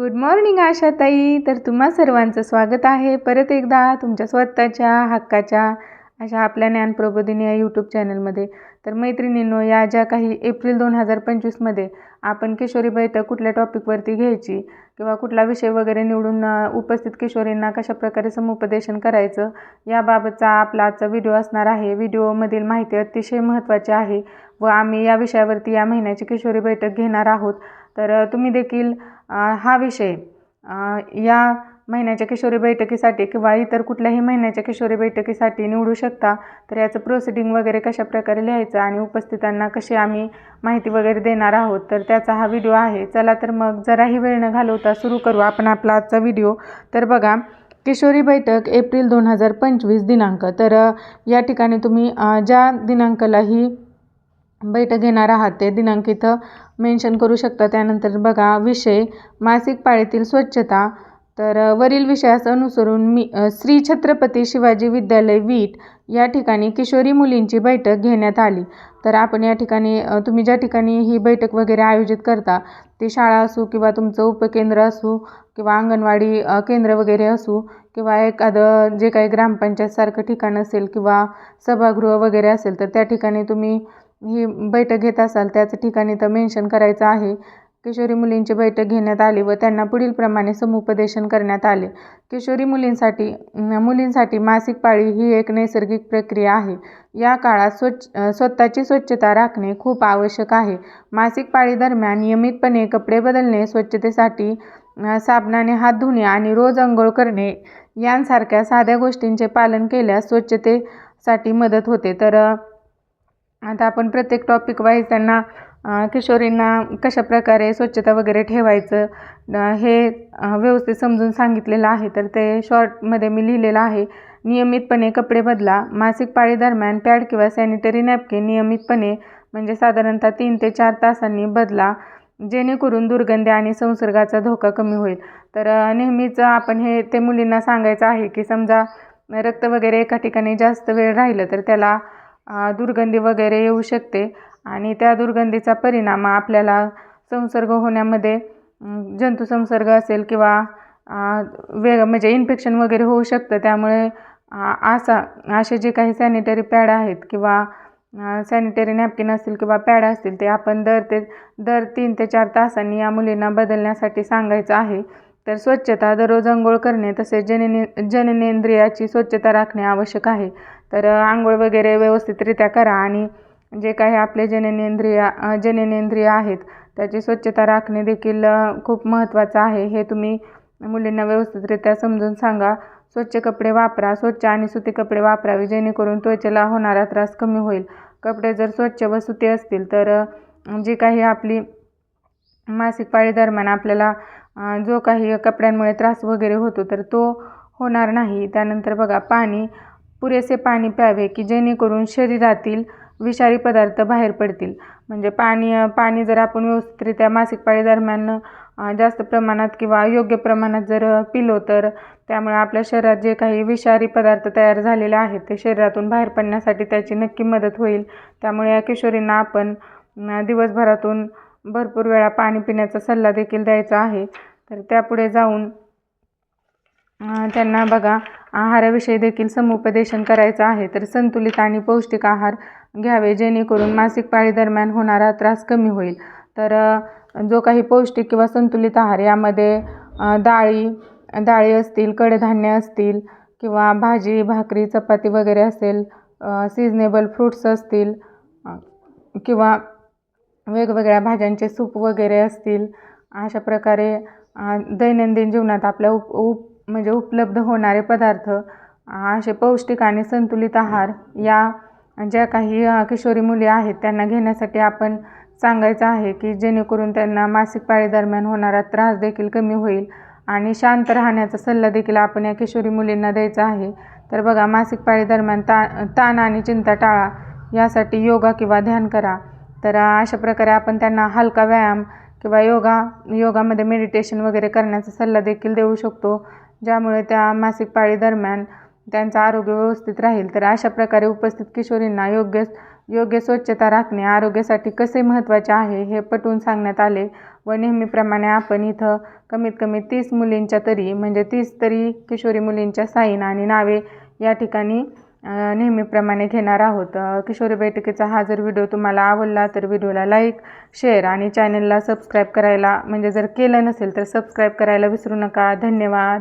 Good morning आशाताई. तर तुम्हा सर्वांचं स्वागत आहे. परत एकदा तुमच्या स्वतःच्या हक्काच्या अशा आपल्या ज्ञानप्रबोधिनी या यूट्यूब चॅनलमध्ये तर मैत्रिणींनो या ज्या काही एप्रिल दोन हजार पंचवीसमध्ये आपण किशोरी बैठक कुठल्या टॉपिकवरती घ्यायची किंवा कुठला विषय वगैरे निवडून उपस्थित किशोरींना कशा प्रकारे समुपदेशन करायचं याबाबतचा आपला आजचा व्हिडिओ असणार आहे. व्हिडिओमधील माहिती अतिशय महत्त्वाची आहे व आम्ही या विषयावरती या महिन्याची किशोरी बैठक घेणार आहोत. तर तुम्ही देखील हा विषय या महिन्याच्या किशोरी बैठकीसाठी किंवा इतर कुठल्याही महिन्याच्या किशोरी बैठकीसाठी निवडू शकता. तर याचं प्रोसिडिंग वगैरे कशा प्रकारे लिहायचं आणि उपस्थितांना कशी आम्ही माहिती वगैरे देणार आहोत तर त्याचा हा व्हिडिओ आहे. चला तर मग जराही वेळ न घालवता सुरू करू आपण आपला आजचा व्हिडिओ तर बघा किशोरी बैठक एप्रिल दोन हजार पंचवीस दिनांक. तर या ठिकाणी तुम्ही ज्या दिनांकाला ही बैठक घेणार आहात ते दिनांक इथं मेन्शन करू शकता. त्यानंतर बघा विषय मासिक पाळीतील स्वच्छता तर वरील विषयास अनुसरून मी श्री छत्रपती शिवाजी विद्यालय वीट या ठिकाणी किशोरी मुलींची बैठक घेण्यात आली. तर आपण या ठिकाणी तुम्ही ज्या ठिकाणी ही बैठक वगैरे आयोजित करता ती शाळा असू किंवा तुमचं उपकेंद्र असू किंवा अंगणवाडी केंद्र वगैरे असू किंवा एखादं जे काही ग्रामपंचायतसारखं ठिकाण असेल किंवा सभागृह वगैरे असेल तर त्या ठिकाणी तुम्ही ही बैठक घेत असाल त्याच ठिकाणी तर मेन्शन करायचं आहे. किशोरी मुलींची बैठक घेण्यात आली व त्यांना पुढीलप्रमाणे समुपदेशन करण्यात आले. किशोरी मुलींसाठी मुलींसाठी मासिक पाळी ही एक नैसर्गिक प्रक्रिया आहे. या काळात स्वच्छ स्वतःची स्वच्छता राखणे खूप आवश्यक आहे. मासिक पाळी दरम्यान नियमितपणे कपडे बदलणे स्वच्छतेसाठी साबणाने हात धुणे आणि रोज अंघोळ करणे यांसारख्या साध्या गोष्टींचे पालन केल्यास स्वच्छतेसाठी मदत होते. तर आता आपण प्रत्येक टॉपिक वाईज त्यांना किशोरींना कशा प्रकारे स्वच्छता वगैरे ठेवायचं हे व्यवस्थित समजून सांगितलेलं आहे तर ते शॉर्टमध्ये मी लिहिलेलं आहे. नियमितपणे कपडे बदला. मासिक पाळी दरम्यान पॅड किंवा सॅनिटरी नॅपकिन नियमितपणे म्हणजे साधारणतः तीन ते चार तासांनी बदला जेणेकरून दुर्गंधी आणि संसर्गाचा धोका कमी होईल. तर नेहमीच आपण हे ते मुलींना सांगायचं आहे की समजा रक्त वगैरे एका ठिकाणी जास्त वेळ राहिलं तर त्याला दुर्गंधी वगैरे येऊ शकते. आणि त्या दुर्गंधीचा परिणाम आपल्याला संसर्ग होण्यामध्ये जंतुसंसर्ग असेल किंवा वेग म्हणजे इन्फेक्शन वगैरे होऊ शकतं. त्यामुळे असा असे जे काही सॅनिटरी पॅड आहेत किंवा सॅनिटरी नॅपकिन असतील किंवा पॅड असतील ते आपण दर ते दर तीन ते चार तासांनी या मुलींना बदलण्यासाठी सांगायचं आहे. तर स्वच्छता दररोज अंघोळ करणे तसेच जनने जननेंद्रियाची स्वच्छता राखणे आवश्यक आहे. तर आंघोळ वगैरे व्यवस्थितरित्या करा आणि जे काही आपले जननेंद्रिय जननेंद्रिय आहेत त्याची स्वच्छता राखणे देखील खूप महत्त्वाचं आहे. हे तुम्ही मुलींना व्यवस्थितरित्या समजून सांगा. स्वच्छ कपडे वापरा. स्वच्छ आणि सुती कपडे वापरावे. जेणेकरून त्वचेला होणारा त्रास कमी होईल. कपडे जर स्वच्छ व सुती असतील तर जी काही आपली मासिक पाळी दरम्यान आपल्याला जो काही कपड्यांमुळे त्रास वगैरे होतो तर तो होणार नाही. त्यानंतर बघा पाणी पुरेसे पाणी प्यावे की जेणेकरून शरीरातील विषारी पदार्थ बाहेर पडतील. म्हणजे पाणी पाणी जर आपण व्यवस्थितरित्या मासिक पाळी दरम्यान जास्त प्रमाणात किंवा योग्य प्रमाणात जर पिलो तर त्यामुळे आपल्या शरीरात जे काही विषारी पदार्थ तयार झालेले आहेत ते शरीरातून बाहेर पडण्यासाठी त्याची नक्की मदत होईल. त्यामुळे या किशोरींना आपण दिवसभरातून भरपूर वेळा पाणी पिण्याचा सल्ला देखील द्यायचा आहे. तर त्यापुढे जाऊन त्यांना बघा आहाराविषयी देखील समुपदेशन करायचं आहे. तर संतुलित आणि पौष्टिक आहार घ्यावे जेणेकरून मासिक पाळी दरम्यान होणारा त्रास कमी होईल. तर जो काही पौष्टिक किंवा संतुलित आहार यामध्ये डाळी डाळी असतील कडधान्य असतील किंवा भाजी भाकरी चपाती वगैरे असेल सिजनेबल फ्रूट्स असतील किंवा वेगवेगळ्या भाज्यांचे सूप वगैरे असतील अशा प्रकारे दैनंदिन जीवनात आपल्या उप उप म्हणजे उपलब्ध होणारे पदार्थ असे पौष्टिक आणि संतुलित आहार या ज्या काही किशोरी मुली आहेत त्यांना घेण्यासाठी आपण सांगायचं आहे की जेणेकरून त्यांना मासिक पाळी दरम्यान होणारा त्रास देखील कमी होईल आणि शांत राहण्याचा सल्ला देखील आपण या किशोरी मुलींना द्यायचा आहे. तर बघा मासिक पाळी दरम्यान ता ताण आणि चिंता टाळा यासाठी योगा किंवा ध्यान करा. तर अशा प्रकारे आपण त्यांना हलका व्यायाम किंवा योगा योगामध्ये मेडिटेशन वगैरे करण्याचा सल्ला देखील देऊ शकतो ज्यामुळे त्या मासिक पाळी दरम्यान त्यांचं आरोग्य व्यवस्थित राहील तर अशा प्रकारे उपस्थित किशोरींना योग्य योग्य स्वच्छता राखणे आरोग्यासाठी कसे महत्त्वाचे आहे हे पटवून सांगण्यात आले व नेहमीप्रमाणे आपण इथं कमीत कमी तीस मुलींच्या तरी म्हणजे तीस तरी किशोरी मुलींच्या साईन आणि नावे या ठिकाणी नेहमीप्रमाणे घेणार आहोत. किशोरी बैठकीचा हा जर व्हिडिओ तुम्हाला आवडला तर व्हिडिओला लाईक शेअर आणि चॅनलला सबस्क्राईब करायला म्हणजे जर केलं नसेल तर सबस्क्राईब करायला विसरू नका. धन्यवाद.